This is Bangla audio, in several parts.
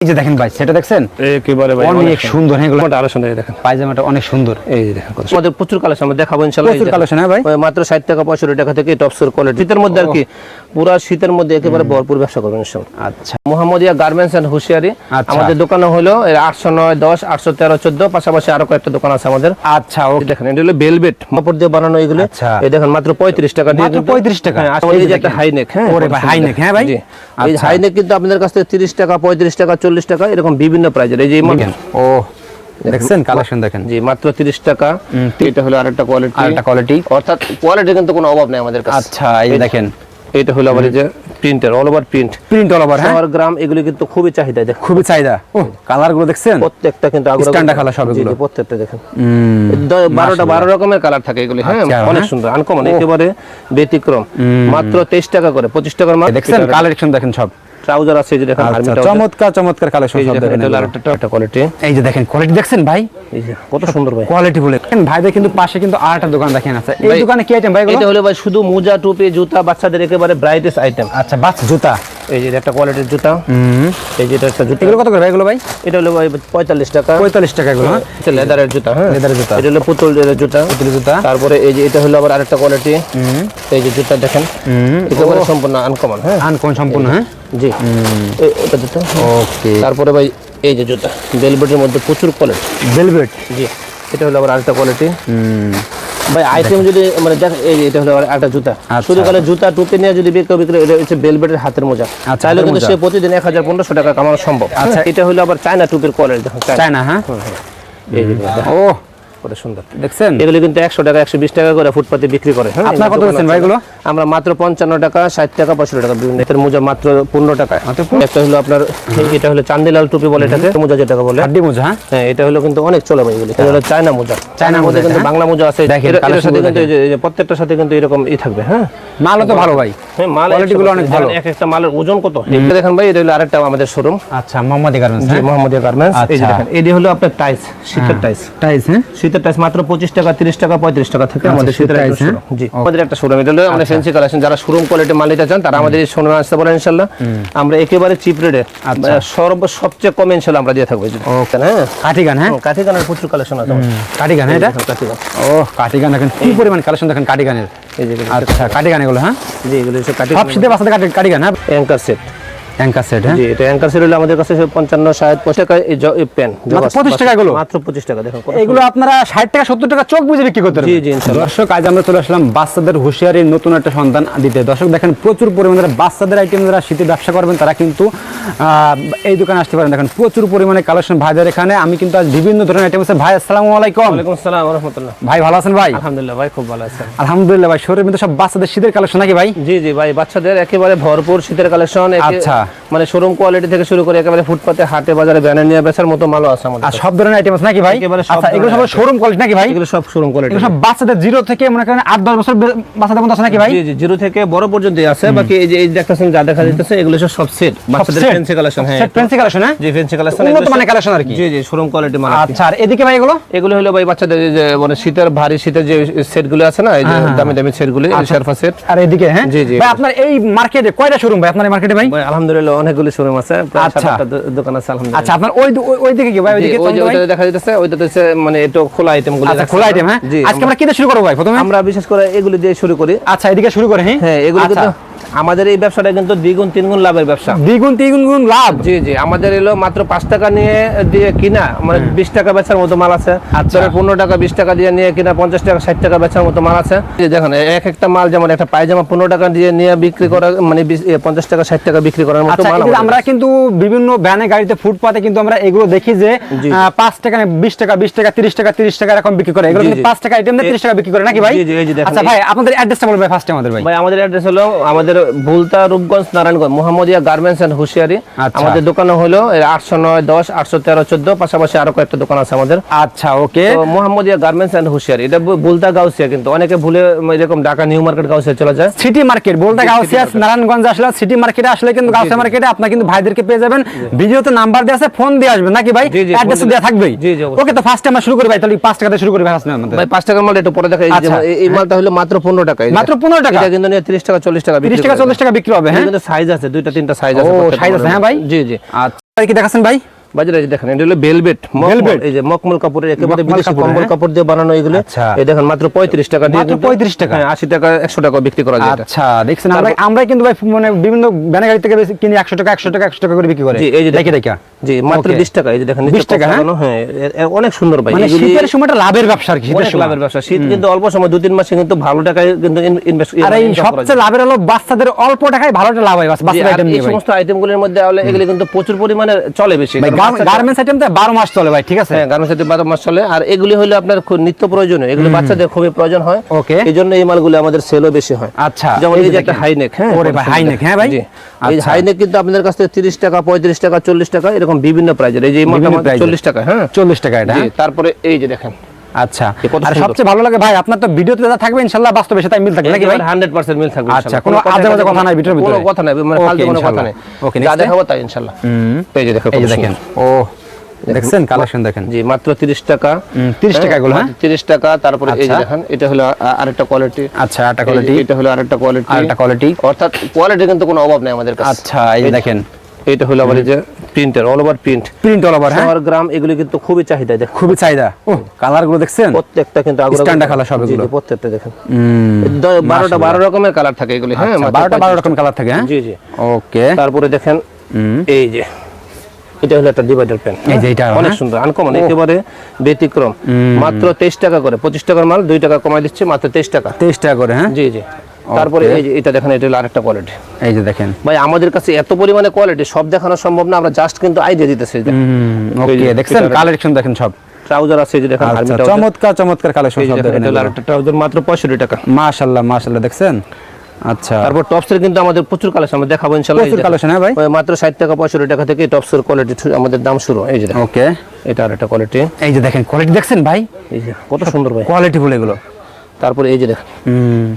এই যে দেখেন ভাই সেটা দেখছেন? একেবারে ভাই অনেক সুন্দর। হ্যাঁ এগুলো আরও সুন্দর দেখেন। পায়জামাটা অনেক সুন্দর। এই যে দেখেন আমাদের প্রচুর কালেকশন আমরা দেখাবো ইনশাআল্লাহ প্রচুর কালেকশন হ্যাঁ ভাই? ওই মাত্র 60 টাকা 65 টাকা থেকে টপসের কোয়ালিটি শীতের মধ্যে আর কি পুরা শীতের মধ্যে একেবারে ভরপুর ব্যবসা করবেন আচ্ছা। মোহাম্মদিয়া গার্মেন্টস এন্ড হুশিয়ারি আচ্ছা। আমাদের দোকানে হলো আটশো নয় দশ আটশো তেরো চোদ্দ পাশাপাশি আরও কয়েকটা দোকান আছে আমাদের। আচ্ছা দেখেন এটা হলো বেলবেট কাপড় দিয়ে বানানো এগুলো। আচ্ছা। এই দেখেন মাত্র পঁয়ত্রিশ টাকা 35 টাকা? হ্যাঁ, একটা হাইনেক হ্যাঁ ভাই, হ্যাঁ ভাই? এই আচ্ছা। হাইনেক কিন্তু আপনাদের কাছ থেকে তিরিশ টাকা পঁয়ত্রিশ টাকা চল্লিশ টাকা এরকম বিভিন্ন প্রাইজের এই যে ও দেখছেন কালেকশন দেখেন। জি মাত্র তিরিশ টাকা। এটা হলো আরেকটা কোয়ালিটি আর একটা কোয়ালিটি অর্থাৎ কোয়ালিটি কিন্তু কোনো অভাব নেই আমাদের কাছে। আচ্ছা এই দেখেন। এটা হলো আবার যে printer all over print print all over হ্যাঁ? শহর গ্রাম এগুলো কিন্তু খুবই চাহিদা দেখ খুবই চাহিদা। কালারগুলো দেখছেন? প্রত্যেকটা কিন্তু আগুন Standard কালার সব এগুলো। প্রত্যেকটা দেখেন। হুম, দ- বারোটা বারো রকমের কালার থাকে এগুলো হ্যাঁ? আচ্ছা, অনেক হ্যাঁ। সুন্দর আনকমন একেবারে ব্যতিক্রম। মাত্র তেইশ টাকা করে পঁচিশ টাকার মাত্র দেখছেন? কালেকশন দেখেন সব। ট্রাউজার আছে যে দেখেন আচ্ছা আর্মি চমৎকার চমৎকার কালেকশন সব দেখেন এটা আরেকটা একটা কোয়ালিটি এই যে দেখেন কোয়ালিটি দেখছেন ভাই? এই যে কত সুন্দর ভাই। কোয়ালিটি বলে দেখেন ভাইদের কিন্তু পাশে কিন্তু আরেকটা দোকান দেখেন আছে। এই দোকানে কি আইটেম ভাই এটা হলো ভাই শুধু মোজা টুপি জুতা বাচ্চাদের একেবারে ব্রাইটেস্ট আইটেম আচ্ছা বাচ্চা জুতা। এই যে একটা কোয়ালিটির জুতা। হুম। এই যে একটা জুতা। এগুলো কত করে ভাই এগুলো ভাই? এটা হলো ভাই পঁয়তাল্লিশ টাকা। পঁয়তাল্লিশ টাকা এগুলো হ্যাঁ? এটা লেদারের জুতা হ্যাঁ? লেদারের জুতা। এটা হলো পুতুল জুতা। পুতুলের জুতা। তারপরে এই যে এটা হলো আবার আরেকটা কোয়ালিটি এই যে জুতা দেখেন। হুম। একেবারে সম্পূর্ণ আনকমন হ্যাঁ? আনকমন সম্পূর্ণ হ্যাঁ? জি। এটা জুতা ওকে তারপরে ভাই এই যে জুতা। বেলবেটের মধ্যে প্রচুর কোয়ালিটি ভেলভেট জি। এটা হলো আবার আরেকটা কোয়ালিটি হুম। ভাই আইটেম যদি মানে দেখ এই এটা হলো আবার একটা জুতা। আচ্ছা। শুধু কালে জুতা টুপি নিয়ে যদি বিক্রি বিক্রি এটা হচ্ছে বেলবেটের হাতের মোজা। আচ্ছা, চাইলে কিন্তু সে প্রতিদিন এক হাজার পনেরোশো টাকা কামানো সম্ভব। আচ্ছা। আচ্ছা এটা হলো আবার চায়না টুপির কোয়ালিটি চায়না হ্যাঁ? ও কত সুন্দর। দেখছেন? এগুলো কিন্তু একশো টাকা একশো বিশ টাকা করে ফুটপাতে বিক্রি করে। হ্যাঁ আপনার কত দোকান বেচেন আছে। ভাই এগুলো? আমরা মাত্র পঞ্চান্ন টাকা ষাট টাকা পঁয়ষট্টি টাকা বিভিন্ন এটার মোজা মাত্র পনেরো পনেরো? একটা হলো আপনার এটা হলো চান্দিলাল টুপি বলে এটাকে। মোজা যেটাকে বলে। হাড্ডি মোজা হ্যাঁ? হ্যাঁ এটা হলো কিন্তু অনেক চলে ভাই এগুলো। এটা হলো চায়না মোজা। চায়না মোজা, কিন্তু হ্যাঁ? বাংলা মোজা আছে। এটার সাথে কিন্তু প্রত্যেকটার সাথে কিন্তু এরকম ই থাকবে হ্যাঁ? মালও তো ভালো ভাই। হ্যাঁ মাল Quality গুলো অনেক ভালো। এক একটা মালের ওজন কত? এটা দেখেন ভাই এটা হলো আরেকটা আমাদের শোরুম আচ্ছা মোহাম্মদ গার্মেন্টস যে মোহাম্মদিয়া গার্মেন্টস এই আচ্ছা। দেখেন এটি হলো আপনার টাইস শীতের টাইস টাইস হ্যাঁ? শীতের টাইস মাত্র পঁচিশ টাকা তিরিশ টাকা পঁয়ত্রিশ টাকা থেকে আমাদের শীতের শীতের হ্যাঁ? জি। আমাদের একটা শোরুম এটা হলো আমাদের ফ্যান্সি কালেকশন যারা শোরুম কোয়ালিটি মাল নিতে চান তারা আমাদের এই শোরুমে আসতে পারেন ইনশাল্লাহ। আমরা একেবারে চিপ রেটে আচ্ছা। সর্ব সবচেয়ে কম ইনশাল্লাহ আমরা দিয়ে থাকব হ্যাঁ কাঠি গান হ্যাঁ। কাঠি কানের প্রচুর কালেকশন আছে আমাদের। কাঠি গান হ্যাঁ এটা? দেখেন কাঠি গান ও কাঠি গান দেখেন কি পরিমাণ কালেকশন দেখেন কাঠি গানের এই যে আচ্ছা কাঠি গান এগুলো হ্যাঁ? জি এগুলো হচ্ছে কাঠি সব শীতে বাসাতে কাঠি কাঠি গান হ্যাঁ? অ্যাঙ্কার সেট অ্যাঙ্কার সেট হ্যাঁ? এটা অ্যাঙ্কার সেট হলো আমাদের কাছে পঞ্চান্ন ষাট পঁচিশ টাকা এই পেন মাত্র 25 টাকা এগুলো? মাত্র পঁচিশ টাকা দেখুন এগুলো আপনারা ষাট টাকা সত্তর টাকা চোখ বুঝে বিক্রি করতে জি, জি, ইনশাল্লাহ। দর্শক আজ আমরা চলে আসলাম বাচ্চাদের হুঁশিয়ারির নতুন একটা সন্ধান দিতে। দর্শক দেখেন প্রচুর পরিমাণে বাচ্চাদের আইটেম যারা শীতে ব্যবসা করবেন তারা কিন্তু এই দোকানে আসতে পারেন। দেখেন প্রচুর পরিমাণে কালেকশন ভাইদের এখানে। আমি কিন্তু আজ বিভিন্ন ধরনের আইটেম আছে। ভাই আসসালামু আলাইকুম। ওয়ালাইকুম আসসালাম রহমতুল্লাহ। ভাই ভালো আছেন ভাই? আলহামদুলিল্লাহ ভাই খুব ভালো আছেন। আলহামদুলিল্লাহ ভাই শরীরের মধ্যে সব বাচ্চাদের শীতের কালেকশন নাকি ভাই? জি জি ভাই বাচ্চাদের একেবারে ভরপুর শীতের কালেকশন আচ্ছা। মানে শোরুম কোয়ালিটি থেকে শুরু করে একেবারে ফুটপাতে হাটে বাজারে ব্যানার নিয়ে বেচার মতো মালও আছে আমাদের আর সব ধরনের আইটেম আছে নাকি ভাই? একেবারে সব আচ্ছা এগুলো সব শোরুম কোয়ালিটি নাকি ভাই? এগুলো সব শোরুম কোয়ালিটি সব বাচ্চাদের জিরো থেকে মনে করেন আট দশ বছর বে- বাচ্চাদের মধ্যে আছে নাকি ভাই? জি জি জিরো থেকে বড় পর্যন্ত আছে। বাকি এই যে এই দেখতেছেন যা দেখা যাচ্ছে এগুলো সব সেট বাচ্চাদের? ফ্যান্সি কালেকশন হ্যাঁ ফ্যান্সি কালেকশন হ্যাঁ? জি ফ্যান্সি কালেকশন উন্নত মানের কালেকশন আর কি? জি জি শোরুম কোয়ালিটি মাল আচ্ছা আর এদিকে ভাই এগুলো? এগুলো হলো ভাই বাচ্চাদের যে মানে শীতের ভারী শীতের যে সেটগুলো আছে না এই যে দামি দামি সেটগুলো শেরফা সেট আর এদিকে হ্যাঁ? জি, জি। ভাই আপনার এই মার্কেটে কয়টা শোরুম ভাই? আপনার এই মার্কেটে ভাই? আলহামদুলিল্লাহ অনেকগুলো শোরুম আছে প্রায় আচ্ছা। দোকান আছে আলহামদুলিল্লাহ। আচ্ছা আপনার ওই ওই- ওই দিকে কি ভাই? ওইদিকে ওই যে ওইটা দেখা যাচ্ছে ওইটা হচ্ছে মানে এটা খোলা আইটেমগুলো আচ্ছা খোলা আইটেম হ্যাঁ? আজকে আমরা কি দিয়ে শুরু করব ভাই প্রথমে? আমরা বিশেষ করে এগুলো দিয়ে শুরু করি। আচ্ছা এদিকে শুরু করে হ্যাঁ? হ্যাঁ এগুলো আচ্ছা। কিন্তু আমাদের এই ব্যবসাটা কিন্তু দ্বিগুণ তিনগুণ লাভের ব্যবসা। দ্বিগুণ তিনগুণ লাভ? জি জি। আমাদের এলো মাত্র পাঁচ টাকা নিয়ে দিয়ে কিনা মানে বিশ টাকা বেচার মতো মাল আছে। আচ্ছা। পনেরো টাকা বিশ টাকা দিয়ে নিয়ে কিনা পঞ্চাশ টাকা ষাট টাকা বেচার মতো মাল আছে। দেখুন এক একটা মাল যেমন একটা পায়জামা পনেরো টাকা দিয়ে নিয়ে বিক্রি করা মানে পঞ্চাশ টাকা ষাট টাকা বিক্রি করার মতো আচ্ছা মাল আমরা কিন্তু বিভিন্ন ভ্যানে গাড়িতে ফুটপাতে কিন্তু আমরা এগুলো দেখি যে পাঁচ টাকা বিশ টাকা বিশ টাকা তিরিশ টাকা তিরিশ টাকা এরকম বিক্রি করে। এগুলো কিন্তু পাঁচ টাকা আইটেম তিরিশ টাকা বিক্রি করে নাকি ভাই? আচ্ছা ভাই আপনাদের অ্যাড্রেসটা বলবেন ফার্স্টে আমাদের ভাই। ভাই আমাদের অ্যাড্রেস হলো আমাদের Bhulta Rupganj Narayanganj Mohammadia garments and hosiery. আমাদের দোকান হলো আটশো নয় দশ আটশো তেরো চোদ্দ পাশাপাশি আরও কয়েকটা দোকান আছে আমাদের। আচ্ছা okay. Mohammadia garments and hosiery এটা বুলতা গাউসিয়া কিন্তু। অনেকে ভুলে এরকম ঢাকা নিউ মার্কেট গাউসিয়া চলে যায়। সিটি মার্কেট বলতে জি, গাউসিয়া নারায়ণগঞ্জ আসলে সিটি মার্কেটে আসলে কিন্তু গাউসিয়া মার্কেটে আপনার কিন্তু ভাইদেরকে পেয়ে যাবেন। ভিডিওতে নাম্বার দেওয়া আছে ফোন দিয়ে আসবেন নাকি ভাই? অ্যাড্রেস দেওয়া থাকবেই। জি, জি, ওকে তো ফার্স্টে আমরা শুরু করি ভাই তাহলে পাঁচ টাকা শুরু করি ভাই ভাই পাঁচ টাকার মাল একটু পরে দেখা এই যে আচ্ছা। এই- মালটা হলো মাত্র পনেরো টাকা। মাত্র 15 টাকা? কিন্তু নিয়ে তিরিশ টাকা চল্লিশ টাকা বিক্রি 30 টাকা চল্লিশ টাকা বিক্রি হবে হ্যাঁ? সাইজ আছে দুইটা তিনটা সাইজ আছে সাইজ আছে, হ্যাঁ ভাই? জি জি। আচ্ছা। কি দেখাচ্ছেন ভাই বাজারে দেখেন এটা হলো ভেলভেট Velvet? এই যে মকমল কাপড়ের একেবারে বিদেশি কম্বল হ্যাঁ? কাপড় দিয়ে বানানো এগুলো আচ্ছা। এই দেখেন মাত্র পঁয়ত্রিশ টাকা দিয়ে মাত্র 35 টাকা? হ্যাঁ আশি টাকা একশো টাকা বিক্রি করা যায় আচ্ছা দেখছেন আমরা আমরা কিন্তু ভাই মানে বিভিন্ন ব্যানার গাড়ি থেকে কিনি একশো টাকা একশো টাকা একশো টাকা করে বিক্রি করে জি, এই যে দেখে দেখে জি মাত্র Okay. বিশ টাকা এই যে দেখেন 20 টাকা, হ্যাঁ? হ্যাঁ অনেক সুন্দর ভাই মানে শীতের সময়টা লাভের ব্যবসা আর কি শীতের সময় লাভের ব্যবসা শীত কিন্তু অল্প সময় দু তিন মাসে কিন্তু ভালো টাকায় কিন্তু ইনভেস্ট আর এই সবচেয়ে লাভের হলো বাচ্চাদের অল্প টাকায় ভালো লাভ হয় বাচ্চাদের আইটেম এই নিয়ে ভাই সমস্ত আইটেমগুলোর মধ্যে হলে এগুলি কিন্তু প্রচুর পরিমাণে চলে বেশি গার্মেন্টস আইটেম তো বারো মাস চলে ভাই ঠিক আছে? হ্যাঁ গার্মেন্টস বারো মাস চলে। আর এগুলি হলো আপনার নিত্য প্রয়োজনীয়। এগুলো বাচ্চাদের খুবই প্রয়োজন হয়। Okay. এই জন্য এই মালগুলো আমাদের সেলও বেশি হয়। আচ্ছা, যেমন এই যে একটা হ্যাঁ? ওরে ভাই, হ্যাঁ ভাই? এই আচ্ছা। কিন্তু আপনাদের কাছ থেকে তিরিশ টাকা পঁয়ত্রিশ টাকা চল্লিশ টাকা এরকম বিভিন্ন প্রাইজের এই যে এই মালটা বিভিন্ন আমাদের price এর। চল্লিশ টাকা হ্যাঁ? চল্লিশ টাকা এটা হ্যাঁ? তারপরে এই যে দেখেন। আচ্ছা। আর সবচেয়ে ভালো লাগে ভাই আপনার তো ভিডিওতে যা থাকবে ইনশাল্লাহ বাস্তবে সেটাই মিল থাকবে নাকি ভাই? হান্ড্রেড পার্সেন্ট মিল থাকবে আচ্ছা, কোনো আজে বাজে কথা নাই ভিডিওর কোনো কথা নাই মানে ফালতু কোনো কথা। নেই। Okay, যা দেখাবো তাই ইনশাল্লাহ। এই যে দেখো এই দেখেন। ও দেখছেন কালেকশন দেখেন? জি মাত্র 30 টাকা। হুম, 30 টাকা এগুলো, হ্যাঁ? 30 টাকা তারপরে এই যে আচ্ছা। দেখেন এটা হলো আরেকটা কোয়ালিটি আচ্ছা একটা কোয়ালিটি এটা হলো আরেকটা কোয়ালিটি আরেকটা কোয়ালিটি অর্থাৎ কোয়ালিটি কিন্তু কোনো অভাব নাই আমাদের কাছে। আচ্ছা এই দেখেন। এটা হলো আবার এই যে printer all over print print all over হ্যাঁ? গ্রাম এগুলি কিন্তু খুবই চাহিদা দেখুন। খুবই চাহিদা। ও কালারগুলো দেখছেন? প্রত্যেকটা কিন্তু colour সব এগুলো। প্রত্যেকটা দেখেন। হুম, দ- বারোটা বারো রকমের কালার থাকে এগুলি হ্যাঁ? আচ্ছা, মাত্র বারোটা বারো 35 রকম কালার থাকে হ্যাঁ? জি জি। ওকে। তারপরে দেখেন এই যে এটা হলো একটা ডিভাইডার পেন এই যে এটা, অনেক হ্যাঁ? সুন্দর আনকমন একেবারে ব্যতিক্রম। মাত্র তেইশ টাকা করে পঁচিশ টাকার মাল দুই টাকা কমাই দিচ্ছে মাত্র তেইশ টাকা। তেইশ টাকা করে হ্যাঁ? জি জি। তারপরে এই যে এটা দেখেন এটা আরেকটা কোয়ালিটি এই যে দেখেন। ভাই আমাদের কাছে এত পরিমাণে কোয়ালিটি সব দেখানো সম্ভব না আমরা জাস্ট কিন্তু আইডিয়া দিতেছি। ওকে যে, দেখছেন? কালেকশন দেখেন সব। ট্রাউজার আছে যে দেখেন আচ্ছা আর্মি চমৎকার চমৎকার কালেকশন সব দেখেন দেখেন এটা আরেকটা ট্রাউজার মাত্র পঁয়ষট্টি টাকা। মাশাআল্লাহ মাশাআল্লাহ দেখছেন? আচ্ছা। তারপর টপসের কিন্তু আমাদের প্রচুর কালেকশন আমরা দেখাবো ইনশাআল্লাহ প্রচুর কালেকশন হ্যাঁ ভাই? মাত্র ষাট টাকা পঁয়ষট্টি টাকা থেকে টপসের কোয়ালিটি আমাদের দাম শুরু এই যে দেখেন। ওকে এটা আরেকটা কোয়ালিটি এই যে দেখেন কোয়ালিটি দেখছেন ভাই? এই যে কত সুন্দর ভাই। কোয়ালিটি ফুল এগুলো। তারপরে এই যে দেখেন। হুম।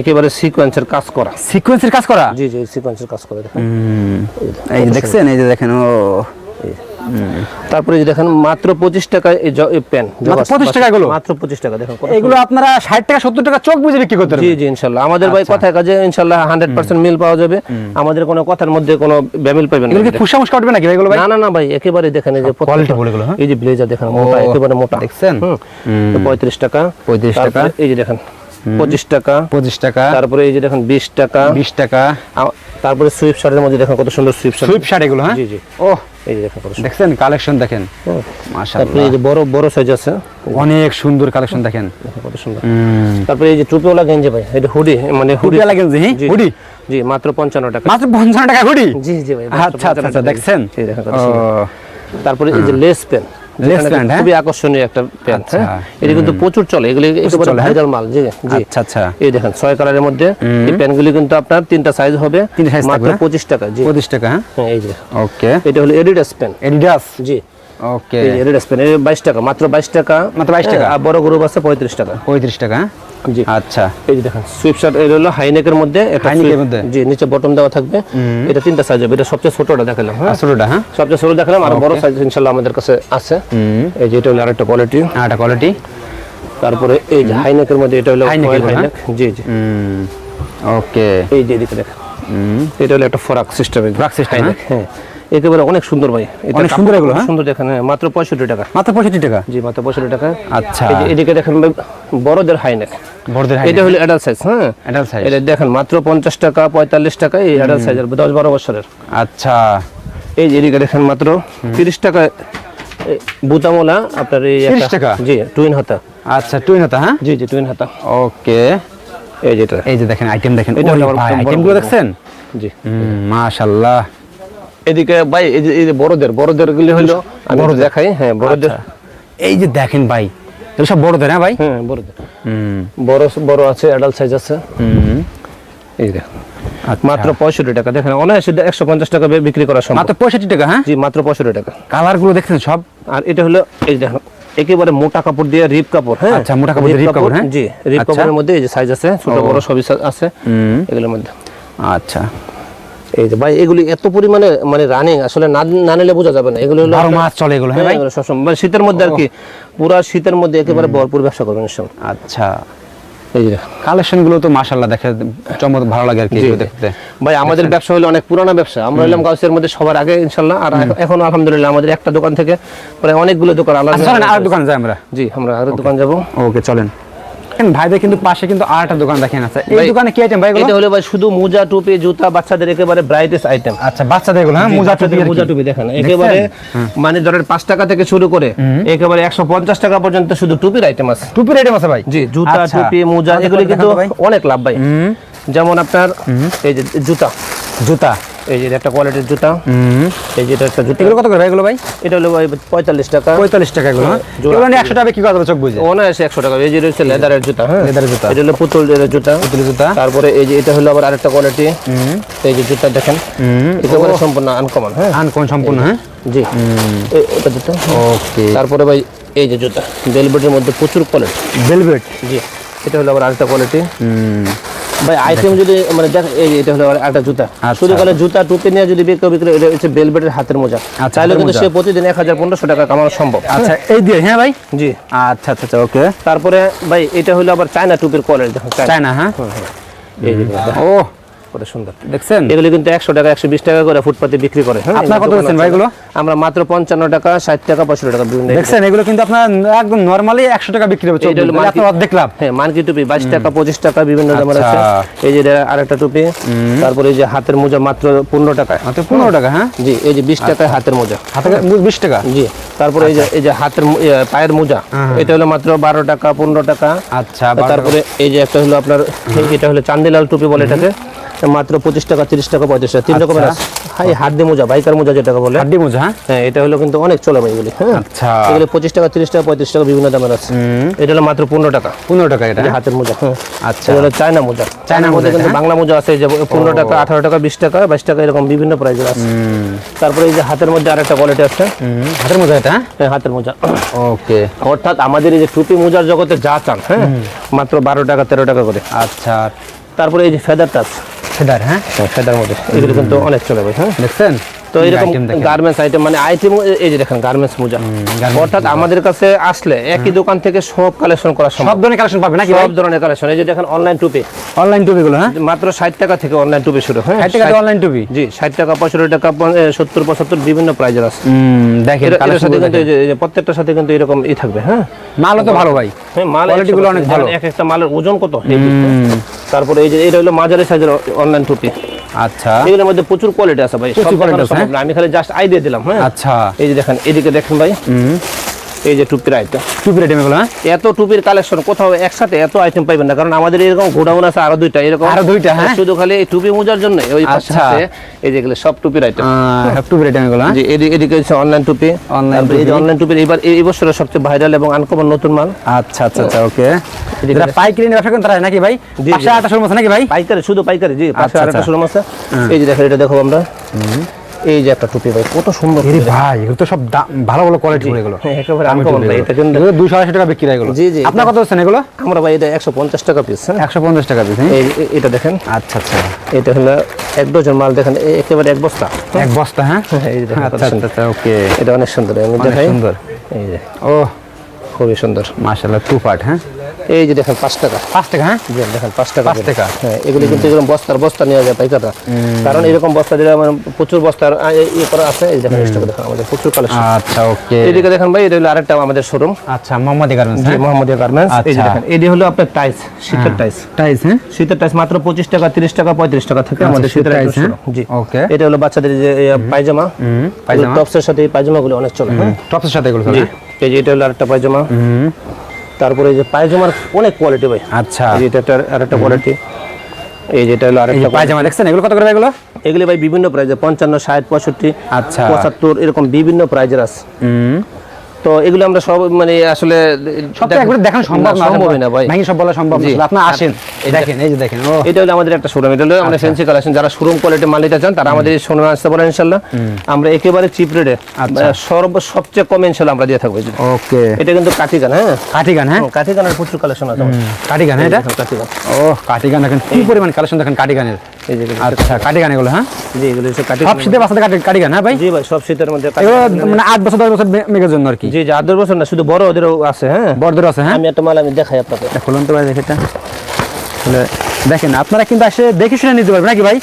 একেবারে সিকোয়েন্সের কাজ করা। সিকোয়েন্সের কাজ করা? জি জি সিকোয়েন্সের কাজ করে দেখেন। এই দেখছেন এই যে দেখেন ও। তারপরে দেখেন মাত্র পঁচিশ টাকা এই মাত্র 25 টাকা এগুলো? মাত্র পঁচিশ টাকা দেখেন এগুলো আপনারা ষাট টাকা সত্তর টাকা চোখ বুঝে বিক্রি করতে জি জি ইনশাল্লাহ। আমাদের ভাই আচ্ছা। কথায় কাজে ইনশাল্লাহ হান্ড্রেড পার্সেন্ট মিল পাওয়া যাবে। আমাদের কোনো কথার মধ্যে কোনো ব্যামিল পাবেন না। এগুলো কি ফুসা মুসকা উঠবে নাকি এগুলো না না না ভাই একেবারে দেখেন এই যে এগুলো, হ্যাঁ? এই যে ব্লেজার দেখেন মোটা একেবারে মোটা। দেখছেন? পঁয়ত্রিশ টাকা। 35 টাকা। এই যে দেখেন পঁচিশ টাকা। পঁচিশ টাকা। তারপরে এই যে দেখেন বিশ টাকা। বিশ টাকা। তারপরে সুইফট শার্টের মধ্যে দেখেন কত সুন্দর শার্ট। সুইপ শার্ট এগুলো হ্যাঁ? জি জি। ও এই যে দেখেন দেখছেন? কালেকশন দেখেন। হ্যাঁ। তারপরে মাশাআল্লাহ এই যে বড় বড় সাইজ আছে। অনেক সুন্দর কালেকশন দেখেন। কত সুন্দর। তারপরে এই যে টুপিওয়ালা গেঞ্জি ভাই এটা হুডি মানে হুডি। হুডিওয়ালা গেঞ্জি, হ্যাঁ? হুডি? জি মাত্র পঞ্চান্ন টাকা। মাত্র পঞ্চান্ন টাকা হুডি? জি জি ভাই আচ্ছা আচ্ছা 55 আচ্ছা। দেখছেন? এই দেখেন। তারপরে এই যে লেস পেন? খুবই আকর্ষণীয় একটা প্যান্ট আচ্ছা, হ্যাঁ? এটা কিন্তু প্রচুর চলে। এগুলি একেবারে হ্যাঁ? মাল জি জি। আচ্ছা আচ্ছা। এই দেখেন ছয় কালারের মধ্যে এই প্যান্টগুলি কিন্তু আপনার তিনটা সাইজ হবে। মাত্র হ্যাঁ? পঁচিশ টাকা জি। পঁচিশ টাকা হ্যাঁ? হ্যাঁ এই যে। ওকে এটা হলো এডিডাস পেন এডিডাস জি। ওকে এই এডিডাস পেন বাইশ টাকা মাত্র বাইশ টাকা। মাত্র 22 টাকা? হ্যাঁ, আর বড় গ্রুপ আছে পঁয়ত্রিশ টাকা। পঁয়ত্রিশ টাকা? হ্যাঁ? জি। আচ্ছা। এই যে দেখেন সুইপ শার্ট এটা হলো হাইনেকের মধ্যে sweep- মধ্যে? জি নিচে বটম দেওয়া থাকবে। এটা তিনটা সাইজ হবে এটা সবচেয়ে ছোটটা দেখালাম হ্যাঁ? আসলটা হ্যাঁ? সবচেয়ে ছোট দেখালাম আর বড় সাইজ ইনশাল্লাহ আমাদের কাছে আছে। এই যে এটা হলো আরেকটা কোয়ালিটি আর একটা কোয়ালিটি তারপরে এই যে হাইনেকের মধ্যে এটা হলো high neck foil high neck জি জি। ওকে এই যে দেখেন। এটা হলো একটা ফরাক সিস্টেম ফ্রক system, হ্যাঁ। একেবারে অনেক সুন্দর ভাই। অনেক সুন্দর এগুলো, হ্যাঁ? সুন্দর দেখেন মাত্র পঁয়ষট্টি টাকা। মাত্র পঁয়ষট্টি টাকা? জি মাত্র পঁয়ষট্টি টাকা। আচ্ছা। এদিকে দেখেন বড়দের বড়দের এটা হলো অ্যাডাল্ট সাইজ হ্যাঁ। এটা দেখেন মাত্র পঞ্চাশ টাকা পঁয়তাল্লিশ টাকা এই অ্যাডাল্ট সাইজের দশ বারো বছরের। আচ্ছা। এই এদিকে দেখেন মাত্র তিরিশ টাকা বুতামোলা আপনার এই 30 টাকা? জি টুইন হাতা। আচ্ছা টুইন হতা হ্যাঁ? জি জি টুইন হাতা। ওকে। এই যেটা এই যে দেখেন আইটেম দেখেন। আইটেমগুলো দেখছেন? জি। হুম মাশাআল্লাহ এদিকে ভাই এই যে বড়দের বড়দের গুলি হলো একটু দেখাই হ্যাঁ বড়দের। এই যে দেখেন ভাই এগুলো সব বড়দের হ্যাঁ ভাই? হ্যাঁ বড়দের। বড় বড় আছে অ্যাডাল্ট সাইজ আছে। হুম। এই দেখেন। আচ্ছা। মাত্র পঁয়ষট্টি টাকা দেখেন অনায়াসে একশো পঞ্চাশ টাকা বিক্রি করা সম্ভব। মাত্র পঁয়ষট্টি টাকা হ্যাঁ? জি মাত্র পঁয়ষট্টি টাকা। কালারগুলো দেখছেন সব? আর এটা হলো এই দেখেন একেবারে মোটা কাপড় দিয়ে রিপ কাপড় হ্যাঁ? আচ্ছা, মোটা কাপড় রিপ কাপড়, হ্যাঁ? জি রিপ আচ্ছা। কাপড়ের মধ্যে এই যে সাইজ আছে ছোট বড় সবই size আছে হুম। এগুলোর মধ্যে। আচ্ছা। এই যে ভাই এগুলি এত পরিমাণে মানে রানিং আসলে না না নিলে বোঝা যাবে না। এগুলো হলো বারো মাস চলে এগুলো হ্যাঁ হ্যাঁ, ভাই এগুলো সবসময় মানে শীতের মধ্যে আর কি পুরা শীতের মধ্যে একেবারে ভরপুর ব্যবসা করবেন ইনশাআল্লাহ। আচ্ছা। এই যে। কালেকশনগুলো তো মাশাল্লাহ দেখে চমৎকার ভালো লাগে আর কি। দেখতে। ভাই আমাদের ব্যবসা হলো অনেক পুরানো ব্যবসা। আমরা হলাম গাউসের মধ্যে সবার আগে ইনশাল্লাহ আর এখন আলহামদুলিল্লাহ আমাদের একটা দোকান থেকে প্রায় অনেকগুলো দোকান আলাদা আচ্ছা আর দোকান যাই আমরা। জি আমরা আরও দোকান যাব। ওকে চলেন। দেখেন ভাইদের কিন্তু পাশে কিন্তু আর একটা দোকান দেখেন আছে। এই দোকানে কি আইটেম ভাই এটা হলো ভাই শুধু মোজা টুপি জুতা বাচ্চাদের একেবারে ব্রাইটেস্ট আইটেম আচ্ছা বাচ্চাদের এগুলো হ্যাঁ? মোজা টুপি মোজা টুপি দেখেন। একেবারে মানে ধরেন পাঁচ টাকা থেকে শুরু করে একেবারে একশো পঞ্চাশ টাকা পর্যন্ত শুধু টুপির আইটেম আছে। টুপির আইটেম আছে ভাই? জি জুতা আচ্ছা। টুপি মোজা এগুলি কিন্তু অনেক লাভ ভাই। যেমন আপনার এই যে জুতা। জুতা। এই যে একটা কোয়ালিটির জুতা। এই যে এটা একটা জুতা। এগুলো কত করে এগুলো ভাই? এটা হলো ভাই পঁয়তাল্লিশ টাকা। পঁয়তাল্লিশ টাকা এগুলো হ্যাঁ? এগুলো একশো টাকা কি কথা চোখ বুঝে। অনায়াসে একশো টাকা। এই যে রয়েছে লেদারের জুতা হ্যাঁ? লেদারের জুতা। এটা হলো পুতুল জুতা। পুতুলের জুতা। তারপরে এই যে এটা হলো আবার আরেকটা কোয়ালিটি এই যে জুতা দেখেন। একেবারে সম্পূর্ণ আনকমন হ্যাঁ? আন কোন সম্পূর্ণ হ্যাঁ? জি। ওটা জুতা ওকে তারপরে ভাই এই যে জুতা। বেলবেটের মধ্যে প্রচুর কোয়ালিটি ভেলভেট জি। এটা হলো আবার আরেকটা কোয়ালিটি ভাই আইটেম যদি মানে দেখ এটা হলো একটা জুতা। আচ্ছা। শুধু কালে জুতা টুপি নিয়ে যদি বিক্রি বিক্রি এটা হচ্ছে বেলবেটের হাতের মোজা। আচ্ছা, চাইলে কিন্তু সে প্রতিদিন এক হাজার পনেরোশো টাকা কামানো সম্ভব। আচ্ছা এই দিয়ে হ্যাঁ ভাই? জি। আচ্ছা আচ্ছা আচ্ছা ওকে। তারপরে ভাই এটা হলো আবার চায়না টুপির কোয়ালিটি দেখুন চায়না চায়না হ্যাঁ? ও কত সুন্দর। দেখছেন? এগুলো কিন্তু একশো টাকা একশো বিশ টাকা করে ফুটপাতে বিক্রি করে। হ্যাঁ আপনার কত দিচ্ছেন দোকান ভাই আছে। এগুলো? আমরা মাত্র পঞ্চান্ন টাকা ষাট টাকা পঁয়ষট্টি টাকা বিভিন্ন দেখছেন এগুলো কিন্তু আপনার একদম নরমালি একশো টাকা বিক্রি আপনার অর্ধেক লাভ। হ্যাঁ মানকি টুপি বাইশ টাকা পঁচিশ টাকা বিভিন্ন দামের আছে। আচ্ছা। এই যে আরেকটা টুপি তারপরে এই যে হাতের মোজা মাত্র পনেরো টাকায়। পনেরো টাকা হ্যাঁ? জি এই যে বিশ টাকায় হাতের মোজা। হাতে বিশ টাকা? জি তারপরে এই যে এই যে হাতের পায়ের মোজা এটা হলো মাত্র বারো টাকা পনেরো টাকা। আচ্ছা তারপরে এই যে একটা হলো আপনার এটা হলো চান্দিলাল টুপি বলে এটাকে। মাত্র পঁচিশ টাকা তিরিশ টাকা পঁয়ত্রিশ টাকা তিন রকমের আছে। হাই হাড্ডি মোজা বাইকার মোজা যেটাকে বলে। হাড্ডি মোজা হ্যাঁ? হ্যাঁ এটা হলো কিন্তু অনেক চলে ভাই এগুলি হ্যাঁ? আচ্ছা। এগুলো পঁচিশ টাকা তিরিশ টাকা পঁয়ত্রিশ টাকা বিভিন্ন দামের আছে। এটা হলো মাত্র পনেরো টাকা। পনেরো টাকা এটা হাতের মোজা হ্যাঁ। আচ্ছা। এটা হলো চায়না মোজা। চায়না মোজা কিন্তু হ্যাঁ? বাংলা মোজা আছে যে পনেরো টাকা আঠারো টাকা বিশ টাকা বাইশ টাকা এরকম বিভিন্ন প্রাইজের আছে। তারপরে এই যে হাতের মধ্যে আরেকটা কোয়ালিটি আছে। হাতের মোজা এটা হ্যাঁ? হ্যাঁ, হাতের মোজা। ওকে। অর্থাৎ আমাদের এই যে টুপি মোজার জগতে যা চান হ্যাঁ? মাত্র বারো টাকা তেরো টাকা করে। আচ্ছা। তারপরে এই যে ফেদার টাচ ফেদার হ্যাঁ? ফেদার মধ্যে। এগুলো কিন্তু অনেক চলে ভাই হ্যাঁ? দেখছেন? তো এরকম গার্মেন্টস আইটেম মানে আইটেম এই যে দেখেন গার্মেন্টস মোজা। অর্থাৎ আমাদের কাছে আসলে একই দোকান থেকে সব কালেকশন করা সব ধরনের কালেকশন পাবে নাকি সব ধরনের কালেকশন এই যে দেখেন অনলাইন টুপি। অনলাইন টুপিগুলো হ্যাঁ? মাত্র ষাট টাকা থেকে অনলাইন টুপি শুরু হ্যাঁ? ষাট টাকা অনলাইন টুপি? জি ষাট টাকা পঁয়ষট্টি টাকা সত্তর পঁচাত্তর বিভিন্ন প্রাইজের আছে। দেখেন কালেকশন সাথে কিন্তু এই যে- প্রত্যেকটার সাথে কিন্তু এরকম ই থাকবে হ্যাঁ? মালও তো ভালো ভাই। হ্যাঁ মাল Quality গুলো অনেক ভালো। এক একটা মালের ওজন কত? তারপরে এই যে এটা হলো মাঝারি সাইজের অনলাইন টুপি। আচ্ছা। এগুলোর মধ্যে প্রচুর কোয়ালিটি আছে ভাই। প্রচুর quality আছে, আমি খালি জাস্ট আইডিয়া দিলাম হ্যাঁ? আচ্ছা। এই যে দেখেন এদিকে দেখেন ভাই। এই যে টুপির আইটেম টুপির আইটেম এগুলো হ্যাঁ? এত টুপির কালেকশন কোথাও একসাথে এত আইটেম পাইবেন না। কারণ আমাদের এরকম গোডাউন আছে আরও দুইটা। এরকম আরও দুইটা, হ্যাঁ? শুধু খালি এই টুপি মোজার জন্য ওই আচ্ছা। আছে এই যেগুলো সব টুপির আইটেম হ্যাঁ টুপির আইটেম এগুলো হ্যাঁ? জি এদিকে এদিকে হচ্ছে অনলাইন টুপি। অনলাইন এই। অনলাইন টুপির এবার এই বছরের সবচেয়ে ভাইরাল এবং আনকমন নতুন মাল। আচ্ছা আচ্ছা আচ্ছা ওকে। যারা পাইকারি নিয়ে ব্যবসা করেন তারা নাকি ভাই? জি, পাশে জি। আটাশোর নাকি ভাই? পাইকারি শুধু পাইকারি জি আচ্ছা, আরেকটা আচ্ছা। শোরুম আছে। এই যে দেখেন এটা দেখো আমরা। এই যে একটা টুপি ভাই কত সুন্দর এরে ভাই এগুলো তো সব ভালো ভালো কোয়ালিটি এগুলো। হ্যাঁ, একেবারে টুপি ভাই, এটা কিন্তু- এগুলো দুশো আশি টাকা বিক্রি হয় এগুলো। জি, জি, আপনার কত হচ্ছেন এগুলো? আমরা ভাই এটা একশো পঞ্চাশ টাকা পিস হ্যাঁ? একশো পঞ্চাশ টাকা পিস এই এটা দেখেন। আচ্ছা আচ্ছা। এটা হলো এক ডজন মাল দেখেন একেবারে এক বস্তা। এক বস্তা হ্যাঁ? এই দেখেন আচ্ছা আচ্ছা ওকে। এটা অনেক সুন্দর আমি দেখাই। সুন্দর। এই যে। ও খুবই সুন্দর। মাশাআল্লাহ টু পার্ট হ্যাঁ? এই যে দেখেন পাঁচ টাকা। পাঁচ টাকা হ্যাঁ? দেখেন পাঁচ টাকা পাঁচ টাকা। হ্যাঁ এগুলি কিন্তু এরকম বস্তার বস্তা নেওয়া যায় পাইকাররা কারণ এরকম বস্তা দিলে মানে প্রচুর বস্তার ইয়ে করা আছে। এই দেখেন স্টক দেখেন আমাদের প্রচুর কালেকশন আচ্ছা ওকে। এদিকে দেখেন ভাই এটা হলো আরেকটা আমাদের শোরুম আচ্ছা মোহাম্মদী গার্মেন্টস জি মোহাম্মদিয়া গার্মেন্টস এই যে আচ্ছা। দেখেন এটি হলো আপনার টাইস শীতের টাইস টাইস হ্যাঁ? শীতের টাইস মাত্র পঁচিশ টাকা তিরিশ টাকা পঁয়ত্রিশ টাকা থেকে আমাদের শীতের টাইস, হ্যাঁ? জি। ওকে। এটা হলো বাচ্চাদের যে পায়জামা। পায়জামা। টপসের সাথে এই পায়জামাগুলো অনেক চলে হ্যাঁ? টপসের সাথে এগুলো জি। চলে এই যে এটা হলো আরেকটা পায়জামা। তারপরে এই যে পায়জামার অনেক কোয়ালিটি ভাই। আচ্ছা। এটা একটা আরেকটা কোয়ালিটি এই যেটা হলো আরেকটা পায়জামা দেখছেন? এগুলো কত করে ভাই এগুলো? এগুলি ভাই বিভিন্ন প্রাইজে পঞ্চান্ন ষাট পঁয়ষট্টি আচ্ছা। পঁচাত্তর এরকম বিভিন্ন প্রাইজের আছে। হুম। তো এগুলো আমরা সব মানে আসলে একবারে দেখানো সম্ভব না সম্ভবই না ভাই। সব বলা সম্ভব না। আপনারা আসেন এই দেখেন এই যে দেখেন এটা হলো আমাদের একটা শোরুম এটা হলো আমরা। ফ্যান্সি কালেকশন যারা শোরুম কোয়ালিটি মাল নিতে চান তারা আমাদের এই শোরুমে আসতে পারেন ইনশাল্লাহ। আমরা একেবারে চিপ রেটে আচ্ছা। সর্ব সবচেয়ে কম ইনশাল্লাহ আমরা দিয়ে থাকব ওকে। এটা কিন্তু কাঠি গান হ্যাঁ? কাঠি গান হ্যাঁ? কাঠি গানের প্রচুর কালেকশন আছে। আমাদের। কাঠি গান হ্যাঁ এটা? কাঠি গান ও কাঠি গান দেখেন কি পরিমাণ কালেকশন দেখেন কাঠি গানের এই যে আচ্ছা কাটিগান এগুলো হ্যাঁ? জি এগুলো হচ্ছে কাটি সব শীতে বাচ্চাদের কাটি কাটিগান হ্যাঁ ভাই? জি ভাই সব শীতের মধ্যে এগুলো মানে আট বছর দশ বছর মে- জন্য আর কি? জি জি বছর না শুধু বড় ওদেরও আছে হ্যাঁ? বড়দের আছে হ্যাঁ? আমি একটা মাল আমি দেখাই আপনাকে খুলুন তো ভাই দেখে এটা তাহলে দেখেন আপনারা কিন্তু এসে দেখে শুনে নিতে পারবেন নাকি ভাই?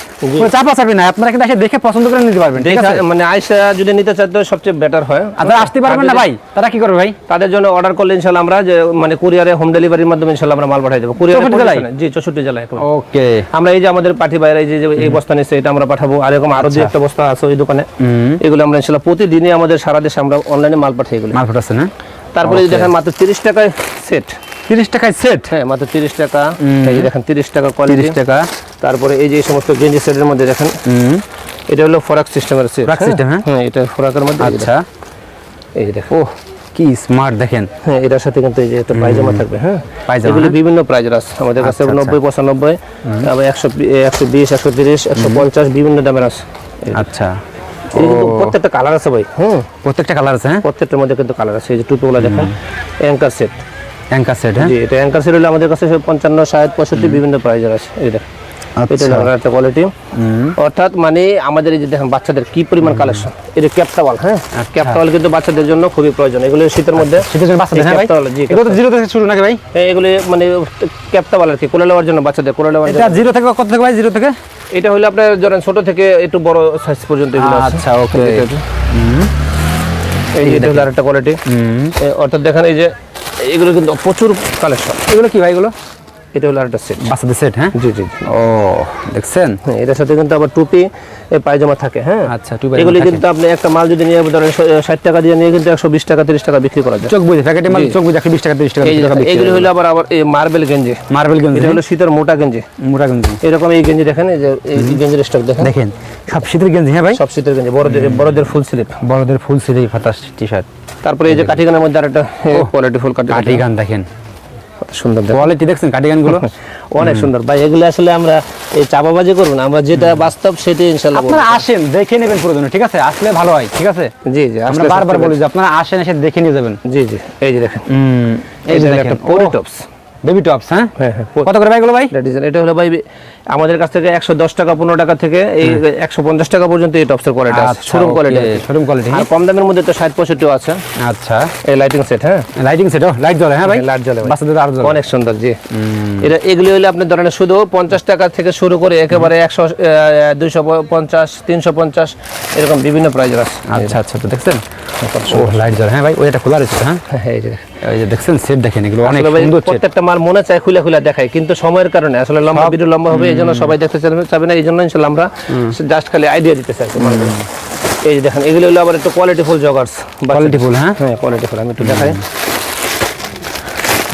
চাপা চাপি না আপনারা কিন্তু এসে দেখে পছন্দ করে নিতে পারবেন ঠিক আছে? মানে আইসা যদি নিতে চাই তো সবচেয়ে বেটার হয়। আপনারা আসতে পারবেন না ভাই তারা কি করবে ভাই? তাদের জন্য অর্ডার করলে ইনশাল্লাহ আমরা যে মানে কুরিয়ারে হোম ডেলিভারির মাধ্যমে ইনশাল্লাহ আমরা মাল পাঠাই দেবো। কুরিয়ারে জেলায়? জি চৌষট্টি জেলায় একেবারে। ওকে আমরা এই যে আমাদের পার্টি বাইরে এই যে যে এই বস্তা নিচ্ছে এটা আমরা পাঠাবো। আর এরকম আরও আচ্ছা। দু একটা বস্তা আছে ওই দোকানে। এগুলো আমরা ইনশাল্লাহ প্রতিদিনই আমাদের সারা দেশে আমরা অনলাইনে মাল পাঠাই এগুলো। মাল ফুটাচ্ছে না তারপরে এই দেখেন মাত্র তিরিশ টাকায় সেট তিরিশ টাকায় সেট হ্যাঁ মাত্র তিরিশ টাকা। এই যে দেখেন তিরিশ টাকা কোয়ালিটি তিরিশ টাকা। তারপরে এই যে সমস্ত গেঞ্জি সেটের মধ্যে দেখেন হুম। এটা হলো ফরাক সিস্টেমের সেট ফরাক system, হ্যাঁ? হ্যাঁ এটা ফরাকের মধ্যে আচ্ছা। এই যে দেখেন। কি স্মার্ট দেখেন। হ্যাঁ এটার সাথে কিন্তু এই যে একটা পায়জামা থাকবে হ্যাঁ? পায়জামা, এগুলি হ্যাঁ? বিভিন্ন প্রাইজের আছে। আমাদের কাছে আচ্ছা, আচ্ছা। নব্বই পঁচানব্বই আবার একশো একশো বিশ একশো তিরিশ একশো পঞ্চাশ বিভিন্ন দামের আছে। আচ্ছা। প্রত্যেকটা কালার আছে ভাই হ্যাঁ প্রত্যেকটা কালার আছে হ্যাঁ? প্রত্যেকটার মধ্যে কিন্তু কালার আছে। এই যে টুপিগুলো দেখেন অ্যাঙ্কার সেট অ্যাঙ্কার সেট হ্যাঁ? এটা অ্যাঙ্কার সেট হলে আমাদের কাছে পঞ্চান্ন ষাট পঁয়ষট্টি বিভিন্ন প্রাইজের আছে এটা আচ্ছা। একটা কোয়ালিটি অর্থাৎ মানে আমাদের এই যে দেখেন বাচ্চাদের কি পরিমাণ কালেকশন হ্যাঁ? আচ্ছা। কিন্তু বাচ্চাদের জন্য খুবই প্রয়োজন। এগুলো শীতের মধ্যে শীতের জন্য বাচ্চাদের হ্যাঁ ভাই? এগুলো তো জিরো থেকে শুরু নাকি ভাই? হ্যাঁ, এগুলি মানে ক্যাপটাওয়াল আর কি কোলে জন্য বাচ্চাদের কোলে নেওয়ার এটা জিরো থেকে কত থেকে ভাই জিরো থেকে? এটা হলো আপনার ধরেন ছোট থেকে একটু বড় সাইজ পর্যন্ত এগুলো আচ্ছা ওকে এই এটা হলো আরেকটা কোয়ালিটি অর্থাৎ দেখেন এই যে এগুলো কিন্তু প্রচুর কালেকশন এগুলো কি ভাই এগুলো? এটা হলো আরেকটা সেট বাচ্চাদের সেট হ্যাঁ? জি জি। ও দেখছেন? হ্যাঁ এটার সাথে কিন্তু আবার টুপি পায়জামা থাকে হ্যাঁ? আচ্ছা, টুপি এগুলি কিন্তু আপনি একটা মাল যদি নিয়ে ধরেন ষাট টাকা দিয়ে নিয়ে কিন্তু একশো বিশ টাকা তিরিশ টাকা বিক্রি করা যায়। চোখ বুঝে প্যাকেটে মাল চোখ বুঝে একশো বিশ টাকা তিরিশ টাকা এগুলি হলো আবার আবার এই মার্বেল গেঞ্জি। মার্বেল গেঞ্জি এটা হলো শীতের মোটা গেঞ্জি। মোটা গেঞ্জি। এরকম এই গেঞ্জি দেখেন এই যে এই গেঞ্জির স্টক দেখেন। দেখেন সব শীতের গেঞ্জি হ্যাঁ ভাই? সব শীতের গেঞ্জি বড়দের বড়দের ফুল স্লিপ। বড়দের ফুল সিলি ফাটাস টি শার্ট তারপরে এই যে কাঠিগানের মধ্যে আরেকটা কোয়ালিটি ফুল কাঠি। কাটি গান দেখেন সুন্দর কোয়ালিটি দেখছেন কাটি গানগুলো অনেক সুন্দর। ভাই এগুলো আসলে আমরা এই চাপাবাজি করব না। আমরা যেটা বাস্তব সেটাই ইনশাল্লাহ বলব। আপনারা আসেন দেখে নেবেন প্রয়োজন ঠিক আছে? আসলে ভালো হয় ঠিক আছে? জি জি আমরা বারবার বলি যে আপনারা আসেন এসে দেখে নিয়ে যাবেন। জি জি এই যে দেখেন। এই যে দেখেন। একটা পলি টপস বেবি টপস হ্যাঁ কত করে ভাই এগুলো ভাই? এটা হলো ভাই আমাদের কাছ থেকে একশো দশ টাকা পনেরো টাকা থেকে এই একশো পঞ্চাশ টাকা পর্যন্ত এই টপসের কোয়ালিটি আছে। শোরুম কোয়ালিটি showroom quality, আর কম দামের মধ্যে তো ষাট পঁয়ষট্টিও আছে। আচ্ছা। এই লাইটিং সেট হ্যাঁ? লাইটিং সেট লাইট জ্বলে হ্যাঁ ভাই? লাইট জ্বলে। বাচ্চাদের আরও জ্বলে। অনেক সুন্দর জি। এটা এগুলি হলে আপনি ধরেন শুধু পঞ্চাশ টাকা থেকে শুরু করে একেবারে একশো দুইশো পঞ্চাশ তিনশো পঞ্চাশ এরকম বিভিন্ন প্রাইজের আছে। আচ্ছা আচ্ছা তো দেখছেন? ও লাইট জ্বলে হ্যাঁ ভাই? ওই এটা খোলা রয়েছে হ্যাঁ? হ্যাঁ, এই যে। এই যে দেখছেন সেট দেখেন এগুলো অনেক সুন্দর প্রত্যেকটা মাল মনে চায় খুলে খুলে দেখায় কিন্তু সময়ের কারণে। আসলে লম্বা ভিডিও লম্বা হবে জন্য সবাই দেখতে চাবে- না এই জন্য ইনশাল্লাহ আমরা জাস্ট খালি আইডিয়া দিতে চাই এই যে দেখেন এগুলো হলো আবার একটু quality full joggers quality full হ্যাঁ? হ্যাঁ কোয়ালিটি ফুল আমি একটু দেখাই।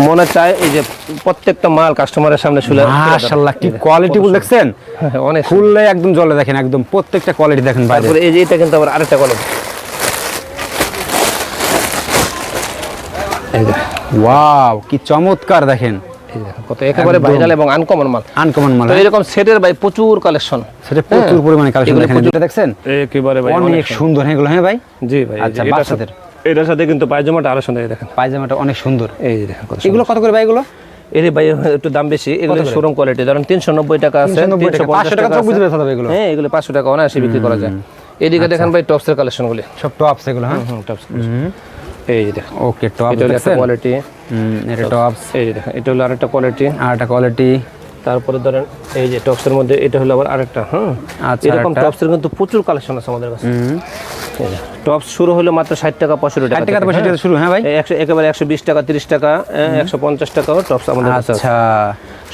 মনে চায় এই যে প্রত্যেকটা মাল কাস্টমারের সামনে শুলে মাশাআল্লাহ কি কোয়ালিটি ফুল দেখছেন? অনেক সুন্দর। ফুললে একদম জলে দেখেন একদম প্রত্যেকটা কোয়ালিটি দেখেন তারপরে এই যে এটা কিন্তু আবার আরেকটা কোয়ালিটি ওয়াও কি চমৎকার দেখেন। এই দেখেন কত একেবারে ভাইরাল এবং আনকমন মাল। আনকমন মাল এরকম সেটের ভাই প্রচুর কালেকশন সেটা প্রচুর পরিমাণে কালেকশন এগুলো দেখেন দেখছেন? একেবারে অনেক সুন্দর। এগুলো হ্যাঁ ভাই? জি ভাই আচ্ছা, বাচ্চাদের। এটার সাথে কিন্তু পায়জামাটা আরও সুন্দর এই দেখেন। পায়জামাটা অনেক সুন্দর। এই দেখেন এগুলো কত করে ভাই এগুলো? এর ভাই একটু দাম বেশি এগুলো শোরুম কোয়ালিটি ধরেন তিনশো নব্বই টাকা আছে 390 টাকা, 350 500 টাকা তো আছে। বুঝবে এগুলো। হ্যাঁ এগুলো পাঁচশো টাকা অনায়াসে বিক্রি করা যায়। এদিকে দেখেন ভাই টপসের কালেকশন গুলি। সব টপস এগুলো হ্যাঁ? টপস এই যে দেখেন ওকে টপস এটা হলো একটা কোয়ালিটি এটা টপস এই যে দেখেন এটা হলো আরেকটা কোয়ালিটি তারপরে ধরেন এই যে টপসের মধ্যে এটা হলো আবার আরেকটা হ্যাঁ আচ্ছা, এরকম টপসের কিন্তু প্রচুর কালেকশন আছে আমাদের কাছে। টপস শুরু হলো মাত্র ষাট টাকা পঁয়ষট্টি টাকা ষাট টাকা হ্যাঁ। শুরু হ্যাঁ ভাই? একশো একেবারে একশো বিশ টাকা তিরিশ টাকা একশো পঞ্চাশ টাকাও টপস আমাদের কাছে আছে। আচ্ছা।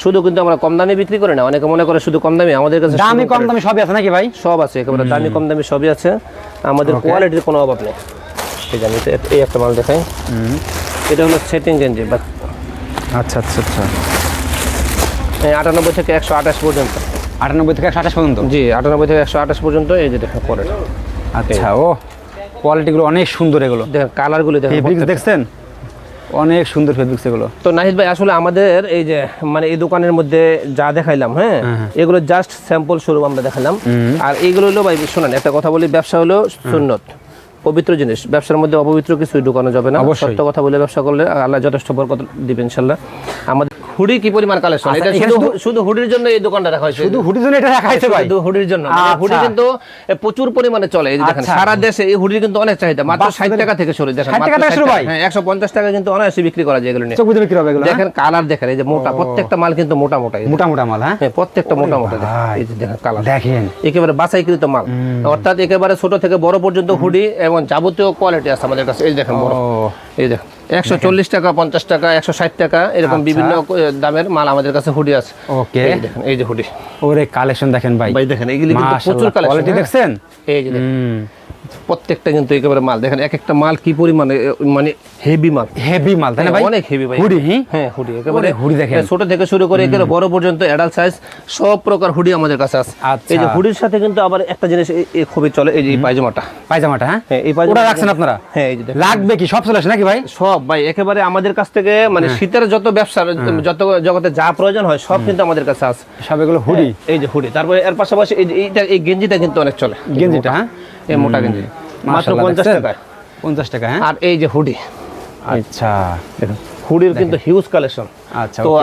শুধু কিন্তু আমরা কম দামে বিক্রি করি না অনেকে মনে করে শুধু কম দামে আমাদের কাছে দামি কম দামি সবই আছে নাকি ভাই? সব আছে একেবারে দামি কম দামি সবই আছে। আমাদের কোয়ালিটির কোনো অভাব নেই। আমি তো এই একটা মাল দেখাই। এটা হলো সেটিং গেঞ্জি বা আচ্ছা আচ্ছা আচ্ছা। এই আটানব্বই থেকে একশো আঠাশ পর্যন্ত। আটানব্বই থেকে একশো আঠাশ পর্যন্ত? জি আটানব্বই থেকে একশো আঠাশ পর্যন্ত এই যে দেখেন কোয়ালিটি আচ্ছা ও কোয়ালিটিগুলো অনেক সুন্দর এগুলো। দেখেন কালারগুলো দেখেন দেখছেন? অনেক সুন্দর ফেব্রিক্স এগুলো। তো নাহিদ ভাই আসলে আমাদের এই যে মানে এই দোকানের মধ্যে যা দেখাইলাম হ্যাঁ এগুলো জাস্ট স্যাম্পল স্বরূপ আমরা দেখালাম। আর এইগুলো হলো ভাই শুনেন একটা কথা বলি ব্যবসা হলো সুন্নত। পবিত্র জিনিস। ব্যবসার মধ্যে অপবিত্র কিছু ঢুকানো যাবে না। সত্য কথা বলে ব্যবসা করলে আল্লাহ যথেষ্ট বরকত দিবেন ইনশাল্লাহ। আমাদের হুডি কি পরিমাণ কালেকশন আচ্ছা, এটা শুধু শুধু- হুডির জন্য এই দোকানটা রাখা হয়েছে। শুধু হুডির জন্য এটা রাখা হয়েছে ভাই। শুধু হুডির জন্য মানে আচ্ছা। হুডি কিন্তু প্রচুর পরিমাণে চলে। এই দেখেন আচ্ছা। সারা দেশে এই হুডির কিন্তু অনেক চাহিদা। মাত্র ষাট বাচ্চাদের- টাকা থেকে শুরু। দেখেন 60 টাকা থেকে শুরু ভাই? হ্যাঁ একশো পঞ্চাশ টাকা কিন্তু অনায়াসে বিক্রি করা যায় এগুলো নিয়ে। চোখ বুঝে বিক্রি হবে এগুলো হ্যাঁ? দেখেন কালার দেখেন এই যে মোটা প্রত্যেকটা মাল কিন্তু মোটা মোটা। মোটা মোটা মাল হ্যাঁ? হ্যাঁ প্রত্যেকটা মোটা মোটা। দেখেন। এই যে দেখেন কালার। দেখেন। একেবারে বাছাইকৃত মাল। অর্থাৎ একেবারে ছোট থেকে বড় পর্যন্ত হুডি এবং যাবতীয় কোয়ালিটি আছে আমাদের কাছে। এই দেখেন বড়। এই দেখেন। একশো চল্লিশ টাকা পঞ্চাশ টাকা একশো ষাট টাকা এরকম আচ্ছা। বিভিন্ন দামের মাল আমাদের কাছে হুডি আছে। ওকে। এই দেখেন এই যে হুডি। ওরে কালেকশন দেখেন ভাই। ভাই দেখেন এইগুলি প্রচুর কালেকশন দেখছেন? এই যে প্রত্যেকটা কিন্তু একেবারে মাল। দেখেন এক একটা মাল কি পরিমাণে মানে হেভি মাল। হেভি মাল তাই না ভাই? অনেক হেভি ভাই। হুডি হ্যাঁ হুডি একেবারে। হুডি দেখেন। ছোট থেকে শুরু করে একেবারে বড় পর্যন্ত অ্যাডাল্ট সাইজ সব প্রকার হুডি আমাদের কাছে আছে। আচ্ছা। এই যে হুডির সাথে কিন্তু আবার একটা জিনিস এই- খুবই চলে এই যে পায়জামাটা। পায়জামাটা হ্যাঁ? হ্যাঁ এই পায়জামা ওটা রাখছেন আপনারা? হ্যাঁ এই যে। লাগবে কি? সব চলে আসে নাকি ভাই? সব ভাই একেবারে আমাদের কাছ থেকে মানে হ্যাঁ। শীতের যত ব্যবসা যত জগতে যা প্রয়োজন হয় সব কিন্তু আমাদের কাছে আছে। সব এগুলো হুডি? এই যে হুডি। তারপরে এর পাশাপাশি এই যে এইটা এই গেঞ্জিটা কিন্তু অনেক চলে। গেঞ্জিটা হ্যাঁ? এই মোটা গেঞ্জি। মাত্র মাশাআল্লাহ, পঞ্চাশ দেখছেন? টাকায়। পঞ্চাশ টাকা হ্যাঁ? আর এই যে হুডি। আচ্ছা দেখুন। হুডির কিন্তু হিউজ কালেকশন আচ্ছা তো okay।